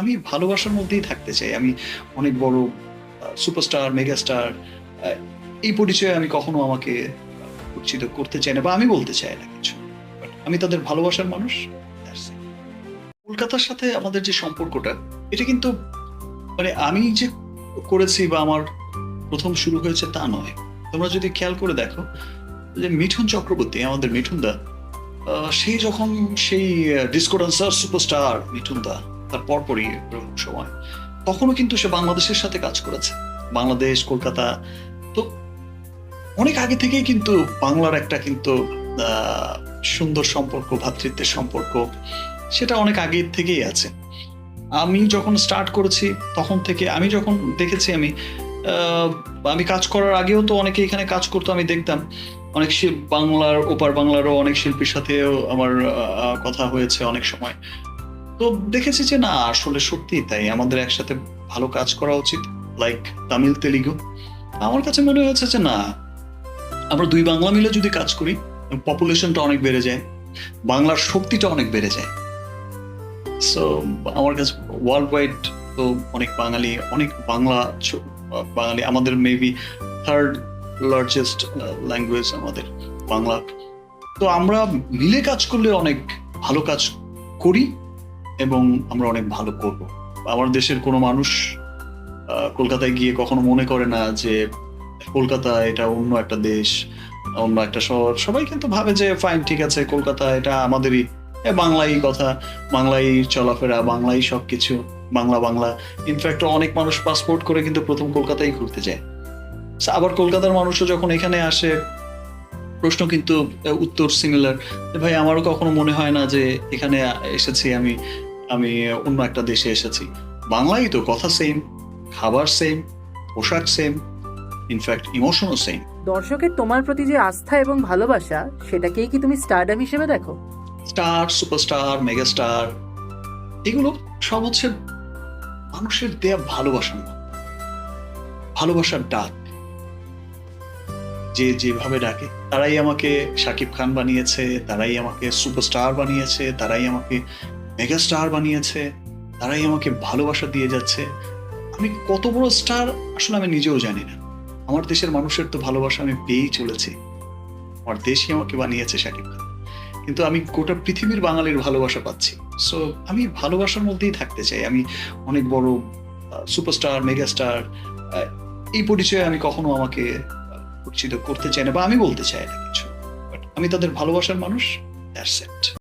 আমি ভালোবাসার মধ্যেই থাকতে চাই। আমি অনেক বড় সুপারস্টার মেগাস্টার এই পরিচয়ে আমি কখনো আমাকে পরিচিত করতে চাই না বা আমি বলতে চাই না কিছু। আমি তাদের ভালোবাসার মানুষ কলকাতার সাথে আমাদের যে সম্পর্কটা, এটা কিন্তু মানে আমি যে করেছি বা আমার প্রথম শুরু হয়েছে তা নয়। তোমরা যদি খেয়াল করে দেখো, যে মিঠুন চক্রবর্তী, আমাদের মিঠুন দা সেই যখন সেই disco dancer superstar Mithun da তার পরপরই সময়। তখনও কিন্তু সে বাংলাদেশের সাথে কাজ করেছে। বাংলাদেশ, কলকাতা, তো অনেক আগে থেকেই কিন্তু বাংলার একটা কিন্তু সুন্দর সম্পর্ক ভ্রাতৃত্বের সম্পর্ক, সেটা অনেক আগে থেকেই আছে। আমি যখন স্টার্ট করেছি, তখন থেকে আমি যখন দেখেছি আমি আমি কাজ করার আগেও তো অনেকে এখানে কাজ করতো, আমি দেখতাম। অনেক শিল্প বাংলার, ওপার বাংলারও অনেক শিল্পীর সাথেও আমার কথা হয়েছে অনেক সময়। তো দেখেছি যে না, আসলে সত্যিই তাই। আমাদের একসাথে ভালো কাজ করা উচিত লাইক তামিল, তেলেগু। আমার কাছে মনে হয়েছে যে না, আমরা দুই বাংলা মিলে যদি কাজ করি পপুলেশনটা অনেক বেড়ে যায়, বাংলার শক্তিটা অনেক বেড়ে যায়। সো আমার কাছে ওয়ার্ল্ড ওয়াইড তো অনেক বাঙালি, অনেক বাংলা বাঙালি, আমাদের মেবি থার্ড লার্জেস্ট ল্যাঙ্গুয়েজ আমাদের বাংলা। তো আমরা মিলে কাজ করলে অনেক ভালো কাজ করি এবং আমরা অনেক ভালো করব। আমার দেশের কোনো মানুষ কলকাতায় গিয়ে কখনো মনে করে না যে কলকাতা এটা অন্য একটা দেশ, অন্য একটা শহর। সবাই কিন্তু ভাবে যে ফাইন ঠিক আছে, কলকাতা এটা আমাদেরই। বাংলাই কথা, বাংলাই চলাফেরা, বাংলাই সবকিছু, বাংলা বাংলা। ইনফ্যাক্ট অনেক মানুষ পাসপোর্ট করে কিন্তু প্রথম কলকাতায় ঘুরতে যায়। আবার কলকাতার মানুষও যখন এখানে আসে প্রশ্ন কিন্তু উত্তর সিমিলার ভাই আমারও কখনো মনে হয় না যে এখানে এসেছি আমি আমি অন্য একটা দেশে এসেছি। বাংলাই তো কথা সেম খাবার সেম পোশাক সেম ইনফ্যাক্ট ইমোশনও সেম দর্শকের তোমার প্রতি যে আস্থা এবং ভালোবাসা সেটাকেই কি তুমি স্টারডাম হিসেবে দেখো? স্টার সুপারস্টার মেগাস্টার এগুলো সব হচ্ছে মানুষের দেয়া ভালোবাসা নাম ভালোবাসার ডাক। যে যেভাবে ডাকে, তারাই আমাকে শাকিব খান বানিয়েছে, তারাই আমাকে সুপারস্টার বানিয়েছে, তারাই আমাকে মেগাস্টার বানিয়েছে, তারাই আমাকে ভালোবাসা দিয়ে যাচ্ছে। আমি কত বড় স্টার আসলে আমি নিজেও জানি না। আমার দেশের মানুষের তো ভালোবাসা আমি পেয়েই চলেছি। আমার দেশই আমাকে বানিয়েছে শাকিব খান। কিন্তু আমি গোটা পৃথিবীর বাঙালির ভালোবাসা পাচ্ছি। সো আমি ভালোবাসার মধ্যেই থাকতে চাই। আমি অনেক বড় সুপারস্টার মেগাস্টার এই পরিচয়ে আমি কখনো আমাকে আহ, করতে চাই না বা আমি বলতে চাই না কিছু। বাট আমি তাদের ভালোবাসার মানুষ দ্যাটস ইট